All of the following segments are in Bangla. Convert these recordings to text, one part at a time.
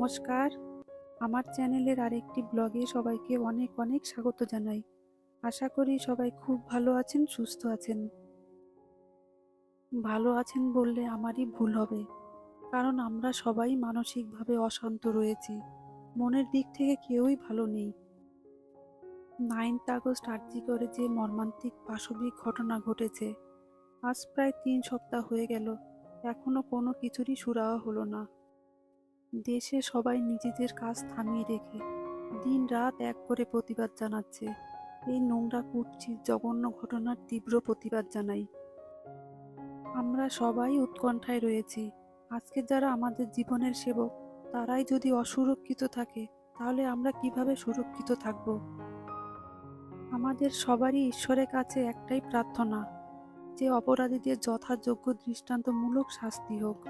নমস্কার। আমার চ্যানেলের আরেকটি ব্লগে সবাইকে অনেক অনেক স্বাগত জানাই। আশা করি সবাই খুব ভালো আছেন, সুস্থ আছেন। ভালো আছেন বললে আমারই ভুল হবে, কারণ আমরা সবাই মানসিকভাবে অশান্ত রয়েছি। মনের দিক থেকে কেউই ভালো নেই। নাইনথ আগস্ট আর্জি করে যে মর্মান্তিক পাশবিক ঘটনা ঘটেছে, আজ প্রায় তিন সপ্তাহ হয়ে গেল। এখনও কোনো কিছুরই সুরাহা হলো না। দেশে সবাই নিজেদের কাজ থামিয়ে রেখে দিন রাত এক করে প্রতিবাদ জানাচ্ছে। এই নোংরা কুৎসিত জঘন্য ঘটনার তীব্র প্রতিবাদ জানাই। আমরা সবাই উৎকণ্ঠায় রয়েছি। আজকে যারা আমাদের জীবনের সেবক, তারাই যদি অসুরক্ষিত থাকে, তাহলে আমরা কীভাবে সুরক্ষিত থাকব? আমাদের সবারই ঈশ্বরের কাছে একটাই প্রার্থনা, যে অপরাধীদের যথাযোগ্য দৃষ্টান্তমূলক শাস্তি হোক।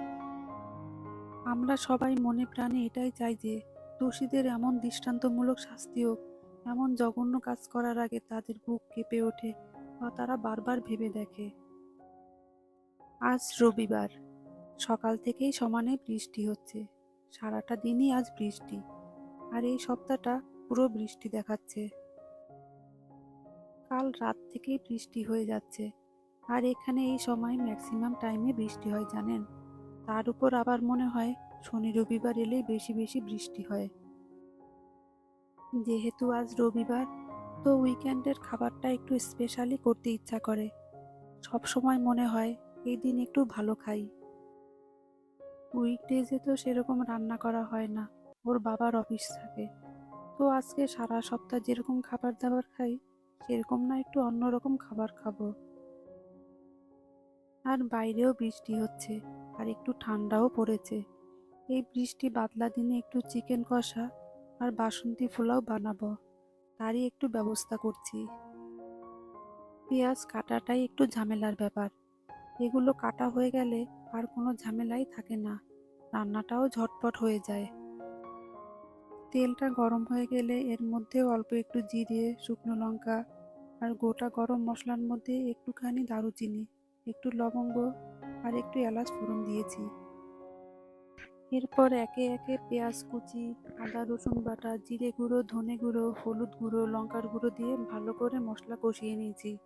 আমরা সবাই মনে প্রাণে এটাই চাই যে দোষীদের এমন দৃষ্টান্তমূলক শাস্তি হোক, এমন জঘন্য কাজ করার আগে তাদের বুক কেঁপে ওঠে বা তারা বারবার ভেবে দেখে। আজ রবিবার। সকাল থেকেই সমানে বৃষ্টি হচ্ছে। সারাটা দিনই আজ বৃষ্টি। আর এই সপ্তাহটা পুরো বৃষ্টি দেখাচ্ছে। কাল রাত থেকেই বৃষ্টি হয়ে যাচ্ছে। আর এখানে এই সময় ম্যাক্সিমাম টাইমে বৃষ্টি হয়, জানেন? তার উপর আবার মনে হয় শনি রবিবার এলেই বেশি বেশি বৃষ্টি হয়। যেহেতু আজ রবিবার, তো উইকেন্ডের খাবারটা একটু স্পেশালি করতে ইচ্ছা করে। সব সময় মনে হয় এই দিন একটু ভালো খাই। উইকডেজে তো সেরকম রান্না করা হয় না, ওর বাবার অফিস থাকে। তো আজকে সারা সপ্তাহ যেরকম খাবার দাবার খাই, সেরকম না একটু অন্যরকম খাবার খাব। আর বাইরেও বৃষ্টি হচ্ছে। আর একটু ঠান্ডাও পড়েছে। এই বৃষ্টি বাদলা দিনে একটু চিকেন কষা আর বাসন্তী পোলাও বানাবো, তারই একটু ব্যবস্থা করছি। পেঁয়াজ কাটাটাই একটু ঝামেলার ব্যাপার। এগুলো কাটা হয়ে গেলে আর কোনো ঝামেলাই থাকে না, রান্নাটাও ঝটপট হয়ে যায়। তেলটা গরম হয়ে গেলে এর মধ্যে অল্প একটু জিরে, শুকনো লঙ্কা আর গোটা গরম মশলার মধ্যে একটুখানি দারুচিনি। একটু লবঙ্গ আর একটু এলাচ ফোড়ন দিয়েছি। এরপর একে একে পেঁয়াজ কুচি, আদা, রসুন বাটা, জিরে গুঁড়ো, ধনে গুঁড়ো, হলুদ গুঁড়ো, লঙ্কার গুঁড়ো দিয়ে ভালো করে মশলা কষিয়ে নিয়েছি।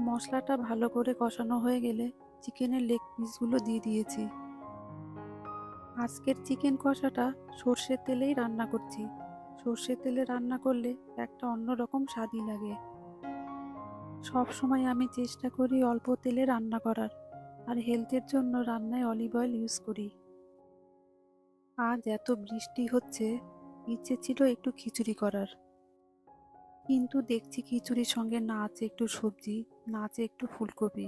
মশলাটা ভালো করে কষানো হয়ে গেলে চিকেনের লেগ পিসগুলো দিয়ে দিয়েছি। আজকের চিকেন কষাটা সর্ষের তেলেই রান্না করছি। সর্ষের তেলে রান্না করলে একটা অন্যরকম স্বাদই লাগে। সব সময় আমি চেষ্টা করি অল্প তেলে রান্না করার, আর হেলথের জন্য রান্নায় অলিভ অয়েল ইউজ করি। আজ এত বৃষ্টি হচ্ছে, ইচ্ছে ছিল একটু খিচুড়ি করার। কিন্তু দেখছি খিচুড়ির সঙ্গে না আছে একটু সবজি না আছে একটু ফুলকপি,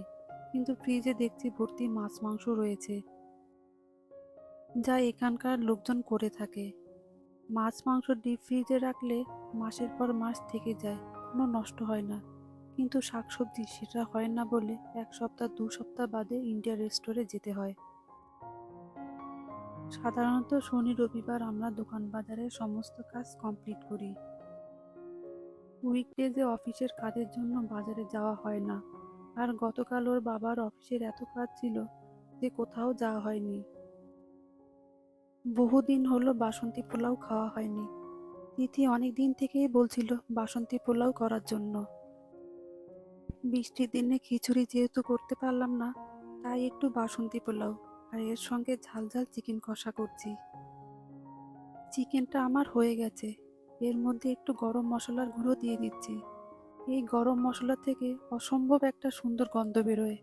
কিন্তু ফ্রিজে দেখছি ভর্তি মাছ মাংস রয়েছে। যা এখানকার লোকজন করে থাকে। মাছ মাংস ডিপ ফ্রিজে রাখলে মাসের পর মাস থেকে যায়, কোনো নষ্ট হয় না। কিন্তু শাকসবজি সেটা হয় না বলে এক সপ্তাহ, দু সপ্তাহ বাদে ইন্ডিয়া রেস্টোরে যেতে হয়। সাধারণত শনি, রবিবার আমরা দোকান বাজারের সমস্ত কাজ কমপ্লিট করি। উইকডেজে অফিসের কাজের জন্য বাজারে যাওয়া হয় না। আর গতকাল ওর বাবার অফিসের এত কাজ ছিল যে কোথাও যাওয়া হয়নি। বহুদিন হলো বাসন্তী পোলাও খাওয়া হয়নি। তিথি অনেক দিন থেকেই বলছিল বাসন্তী পোলাও করার জন্য। বৃষ্টির দিনে খিচুড়ি যেহেতু করতে পারলাম না, তাই একটু বাসন্তী পোলাও আর এর সঙ্গে ঝাল ঝাল চিকেন কষা করছি। চিকেনটা আমার হয়ে গেছে, এর মধ্যে একটু গরম মশলার গুঁড়ো দিয়ে দিচ্ছি। এই গরম মশলা থেকে অসম্ভব একটা সুন্দর গন্ধ বেরোয়।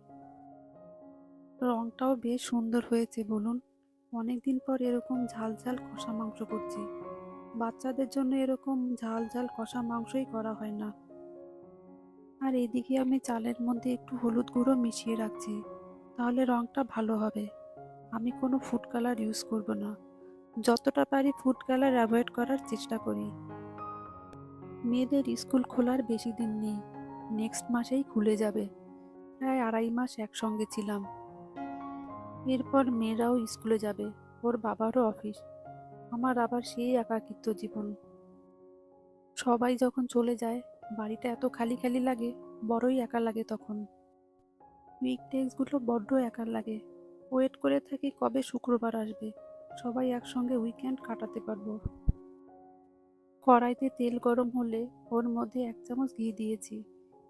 রংটাও বেশ সুন্দর হয়েছে, বলুন। অনেকদিন পর এরকম ঝাল ঝাল কষা মাংস করছি। বাচ্চাদের জন্য এরকম ঝাল ঝাল কষা মাংসই করা হয় না। আর এদিকে আমি চালের মধ্যে একটু হলুদ গুঁড়ো মিশিয়ে রাখছি, তাহলে রংটা ভালো হবে। আমি কোনো ফুড কালার ইউজ করব না। যতটা পারি ফুড কালার অ্যাভয়েড করার চেষ্টা করি। মেয়েদের স্কুল খোলার বেশি দিন নেই নেক্সট মাসেই খুলে যাবে। প্রায় আড়াই মাস একসঙ্গে ছিলাম। এরপর মেয়েরাও স্কুলে যাবে, ওর বাবারও অফিস। আমার আবার সেই একাকিত্ব জীবন। সবাই যখন চলে যায় বাড়িটা এত খালি খালি লাগে, বড়ই একা লাগে তখন। উইকডেজগুলো বড্ড একা লাগে। ওয়েট করে থাকি কবে শুক্রবার আসবে। সবাই একসঙ্গে উইকেন্ড কাটাতে পারব। কড়াইতে তেল গরম হলে ওর মধ্যে এক চামচ ঘি দিয়েছি।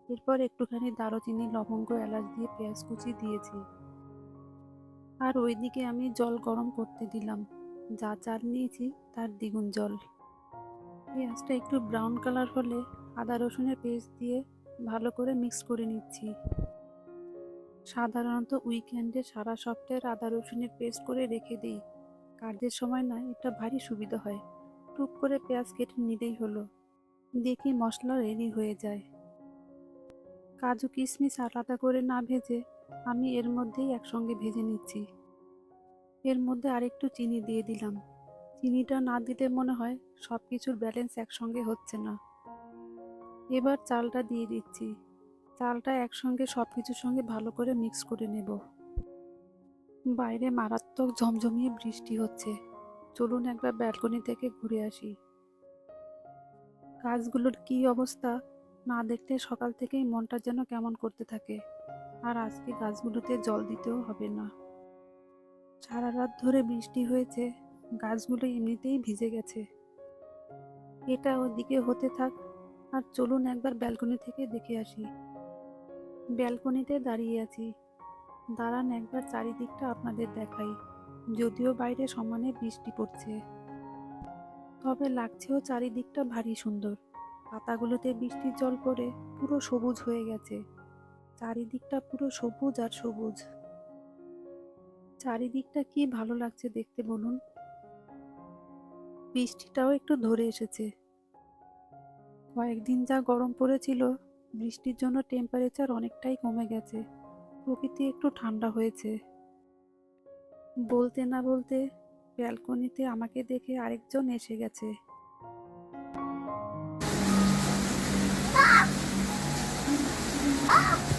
এরপর একটুখানি দারুচিনি, লবঙ্গ, এলাচ দিয়ে পেঁয়াজ কুচি দিয়েছি। আর ওইদিকে আমি জল গরম করতে দিলাম। যা চাল নিয়েছি তার দ্বিগুণ জল। পেঁয়াজটা একটু ব্রাউন কালার হলে আদা রসুনের পেস্ট দিয়ে ভালো করে মিক্স করে নিচ্ছি। সাধারণত উইকেন্ডে সারা সপ্তাহের আদা রসুনের পেস্ট করে রেখে দিই। কাজের সময় না, এটা ভারী সুবিধা হয়। টুক করে পেঁয়াজ কেটে নিলেই হলো। দেখি মশলা রেডি হয়ে যায়। কাজু কিশমিশ আলাদা করে না ভেজে আমি এর মধ্যেই একসঙ্গে ভেজে নিচ্ছি। এর মধ্যে আরেকটু চিনি দিয়ে দিলাম। চিনিটা না দিলে মনে হয় সব কিছুর ব্যালেন্স একসঙ্গে হচ্ছে না। এবার চালটা দিয়ে দিচ্ছি। চালটা একসঙ্গে সব কিছুর সঙ্গে ভালো করে মিক্স করে নেব। বাইরে মারাত্মক ঝমঝমিয়ে বৃষ্টি হচ্ছে। চলুন একবার ব্যালকনি থেকে ঘুরে আসি। গাছগুলোর কি অবস্থা না দেখলে সকাল থেকেই মনটা যেন কেমন করতে থাকে। আর আজকে গাছগুলোতে জল দিতেও হবে না। সারা রাত ধরে বৃষ্টি হয়েছে, গাছগুলো এমনিতেই ভিজে গেছে। এটা ওদিকে হতে থাক আর চলুন একবার ব্যালকনি থেকে দেখে আসি। ব্যালকনিতে দাঁড়িয়ে আছি। দাঁড়ান একবার চারিদিকটা আপনাদের দেখাই, যদিও বাইরে সমানে বৃষ্টি পড়ছে। তবে লাগছেও চারিদিকটা ভারী সুন্দর। পাতাগুলোতে বৃষ্টির জল পড়ে পুরো সবুজ হয়ে গেছে। চারিদিকটা পুরো সবুজ আর সবুজ। চারিদিকটা কি ভালো লাগছে দেখতে বলুন। বৃষ্টিটাও একটু ধরে এসেছে। কয়েকদিন যা গরম পড়েছিল, বৃষ্টির জন্য টেম্পারেচার অনেকটাই কমে গেছে প্রকৃতি একটু ঠান্ডা হয়েছে বলতে না বলতে ব্যালকনিতে আমাকে দেখে আরেকজন এসে গেছে Mommy?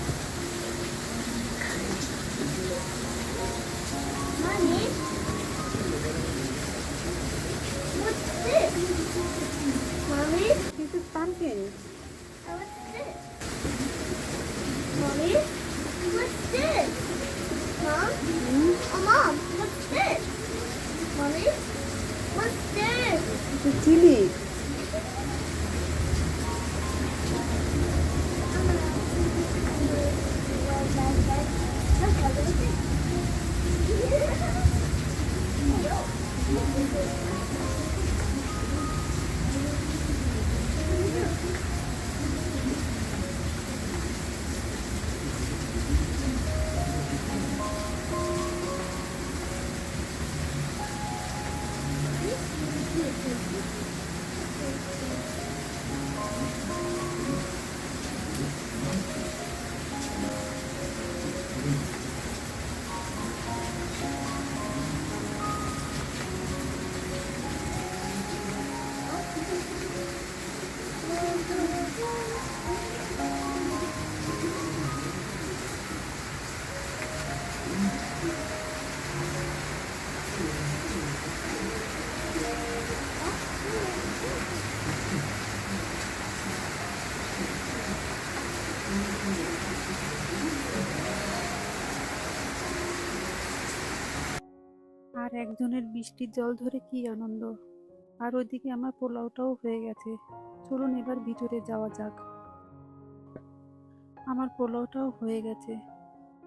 আর একজনের বৃষ্টির জল ধরে কি আনন্দ। আর ওইদিকে আমার পোলাওটাও হয়ে গেছে। চলুন এবার ভিতরে যাওয়া যাক। আমার পোলাওটাও হয়ে গেছে।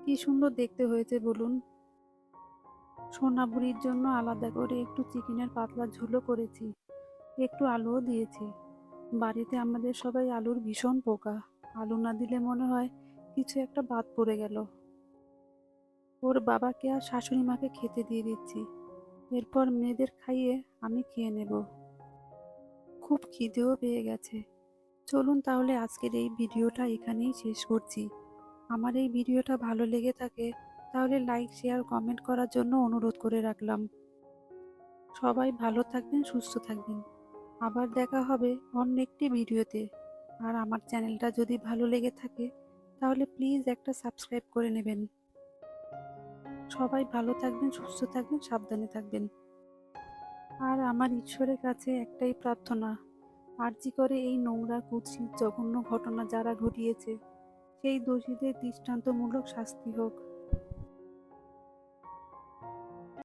কি সুন্দর দেখতে হয়েছে বলুন। সোনাবুড়ির জন্য আলাদা করে একটু চিকেনের পাতলা ঝোলও করেছি, একটু আলুও দিয়েছি। বাড়িতে আমাদের সবাই আলুর ভীষণ পোকা, আলু না দিলে মনে হয় কিছু একটা বাদ পড়ে গেল। ওর বাবাকে আর শাশুড়ি মাকে খেতে দিয়ে দিচ্ছি, এরপর মেয়েদের খাইয়ে আমি খেয়ে নেব। খুব খিদেও পেয়ে গেছে। চলুন তাহলে আজকের এই ভিডিওটা এখানেই শেষ করছি। আমার এই ভিডিওটা ভালো লেগে থাকে, তাহলে লাইক শেয়ার কমেন্ট করার জন্য অনুরোধ করে রাখলাম। সবাই ভালো থাকবেন, সুস্থ থাকবেন। আবার দেখা হবে অন্য একটি ভিডিওতে। আর আমার চ্যানেলটা যদি ভালো লেগে থাকে, তাহলে প্লিজ একটা সাবস্ক্রাইব করে নেবেন। সবাই ভালো থাকবেন, সুস্থ থাকবেন, সাবধানে থাকবেন। আর আমার ঈশ্বরের কাছে একটাই প্রার্থনা, আর্জি করে এই নোংরা কুৎসিত, জঘন্য ঘটনা যারা ঘটিয়েছে সেই দোষীদের দৃষ্টান্তমূলক শাস্তি হোক।